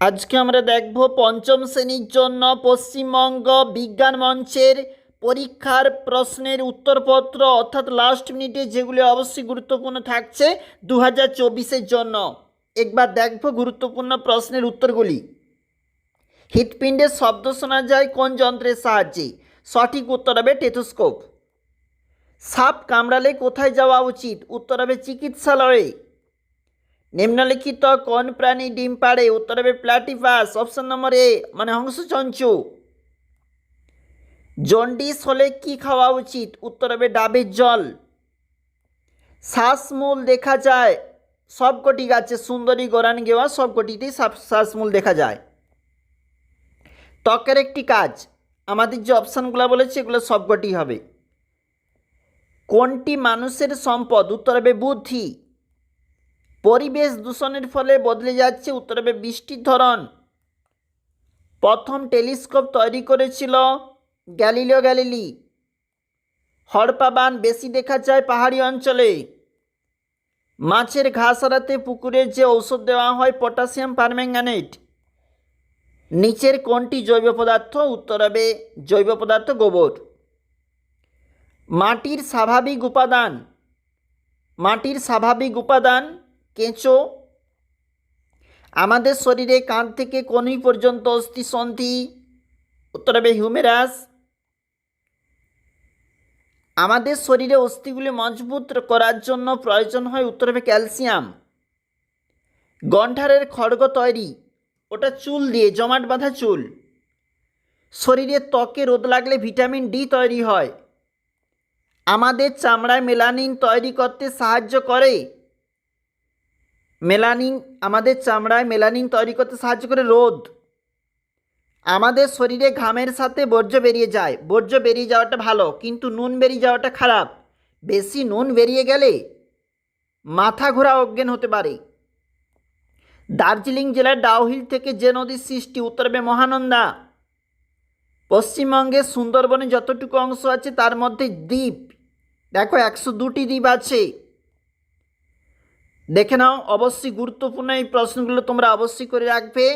আজকে আমরা দেখব পঞ্চম শ্রেণির জন্য পশ্চিমবঙ্গ বিজ্ঞান মঞ্চের পরীক্ষার প্রশ্নের উত্তরপত্র, অর্থাৎ লাস্ট মিনিটে যেগুলি অবশ্যই গুরুত্বপূর্ণ থাকছে দু হাজার চব্বিশের জন্য। একবার দেখব গুরুত্বপূর্ণ প্রশ্নের উত্তরগুলি। হৃৎপিণ্ডের শব্দ শোনা যায় কোন যন্ত্রের সাহায্যে? সঠিক উত্তর হবে টেথোস্কোপ। সাপ কামড়ালে কোথায় যাওয়া উচিত? উত্তর হবে চিকিৎসালয়ে। নিম্নলিখিত কোন প্রাণী ডিম পাড়ে? উত্তর হবে প্লাটিফাস অপশন নম্বর এ মানে হংসচঞ্চু জন্ডিস হলে কি খাওয়া উচিত? উত্তর হবে ডাবের জল। শ্বাসমূল দেখা যায়, সবকটি গাছে সুন্দরী গোরান গেওয়া সবকটিতেই শ্বাস- শ্বাসমূল দেখা যায়। ত্বকের একটি কাজ, আমাদের যে অপশানগুলো বলেছে, এগুলো সবকটি হবে। কোনটি মানুষের সম্পদ? উত্তর হবে বুদ্ধি। পরিবেশ দূষণের ফলে বদলে যাচ্ছে উত্তর হবে বৃষ্টির ধরন। প্রথম টেলিস্কোপ তৈরি করেছিল গ্যালিলিও গ্যালিলি। হড়পাবান বেশি দেখা যায় পাহাড়ি অঞ্চলে। মাছের ঘাস হারাতে পুকুরে যে ঔষধ দেওয়া হয় পটাশিয়াম পারম্যাঙ্গানেট। নিচের কোনটি জৈব পদার্থ উত্তর হবে জৈব পদার্থ গোবর। মাটির স্বাভাবিক উপাদান। মাটির স্বাভাবিক উপাদান কেঁচো? আমাদের শরীরে কাঁধ থেকে কনুই পর্যন্ত অস্থি সন্ধি। উত্তর হবে হিউমেরাস আমাদের শরীরে অস্থিগুলি মজবুত করার জন্য প্রয়োজন হয় উত্তর হবে ক্যালসিয়াম। গন্ঠারের খড়গ তৈরি, ওটা চুল দিয়ে, জমাট বাঁধা চুল। শরীরে ত্বকে রোদ লাগলে ভিটামিন ডি তৈরি হয়। আমাদের চামড়ায় মেলানিন তৈরি করতে সাহায্য করে। মেলানিন, আমাদের চামড়ায় মেলানিন তৈরি করতে সাহায্য করে রোদ। আমাদের শরীরে ঘামের সাথে বর্জ্য বেরিয়ে যায়। বর্জ্য বেরিয়ে যাওয়াটা ভালো, কিন্তু নুন বেরিয়ে যাওয়াটা খারাপ। বেশি নুন বেরিয়ে গেলে মাথা ঘোরা অজ্ঞান হতে পারে। দার্জিলিং জেলার ডাউহিল থেকে যে নদীর সৃষ্টি উত্তরবে মহানন্দা। পশ্চিমবঙ্গের সুন্দরবনে যতটুকু অংশ আছে, তার মধ্যে দ্বীপ। দেখো, একশো দুটি দ্বীপ আছে। দেখে নাও অবশ্যই গুরুত্বপূর্ণ এই প্রশ্নগুলো তোমরা অবশ্যই করে রাখবে।